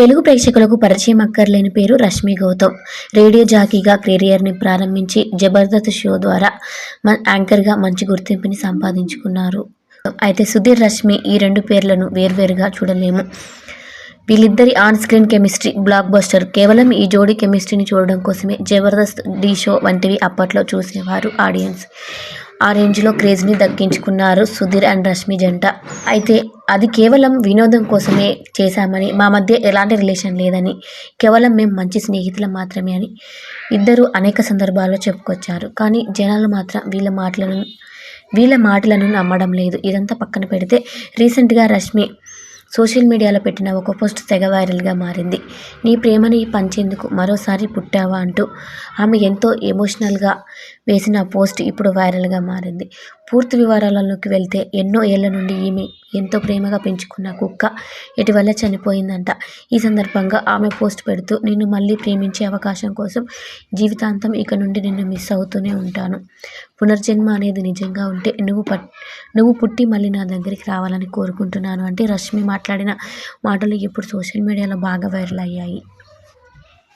తెలుగు ప్రేక్షకులకు పరిచయం అక్కర్లేని పేరు రష్మి గౌతమ్. రేడియో జాకీగా కెరియర్ని ప్రారంభించి జబర్దస్త్ షో ద్వారా మన యాంకర్గా మంచి గుర్తింపుని సంపాదించుకున్నారు. అయితే సుధీర్ రష్మి ఈ రెండు పేర్లను వేర్వేరుగా చూడలేము. వీళ్ళిద్దరి on screen chemistry blockbuster కేవలం ఈ జోడీ కెమిస్ట్రీని చూడడం కోసమే జబర్దస్త్ డీ షో వంటివి అప్పట్లో చూసేవారు ఆడియన్స్. ఆ రేంజ్లో క్రేజ్ని దక్కించుకున్నారు సుధీర్ అండ్ రష్మి జంట. అయితే అది కేవలం వినోదం కోసమే చేశామని మా మధ్య ఎలాంటి రిలేషన్ లేదని కేవలం మేము మంచి స్నేహితులం మాత్రమే అని ఇద్దరు అనేక సందర్భాల్లో చెప్పుకొచ్చారు. కానీ జనాలు మాత్రం వీళ్ళ మాటలను వీళ్ళ మాటలను నమ్మడం లేదు. ఇదంతా పక్కన పెడితే రీసెంట్గా రష్మి సోషల్ మీడియాలో పెట్టిన ఒక పోస్ట్ తెగ వైరల్గా మారింది. నీ ప్రేమని పంచేందుకు మరోసారి పుట్టావా అంటూ ఆమె ఎంతో ఎమోషనల్గా వేసిన పోస్ట్ ఇప్పుడు వైరల్గా మారింది. పూర్తి వివరాలలోకి వెళ్తే ఎన్నో ఏళ్ళ నుండి ఈమె ఎంతో ప్రేమగా పెంచుకున్న కుక్క ఇటీవల చనిపోయిందంట. ఈ సందర్భంగా ఆమె పోస్ట్ పెడుతూ నిన్ను మళ్ళీ ప్రేమించే అవకాశం కోసం జీవితాంతం ఇక నుండి నిన్ను మిస్ అవుతూనే ఉంటాను. పునర్జన్మ అనేది నిజంగా ఉంటే నువ్వు పట్ నువ్వు పుట్టి మళ్ళీ నా దగ్గరికి రావాలని కోరుకుంటున్నాను అంటే రష్మి మాట. మాట్లాడిన మాటలు ఇప్పుడు సోషల్ మీడియాలో బాగా వైరల్ అయ్యాయి.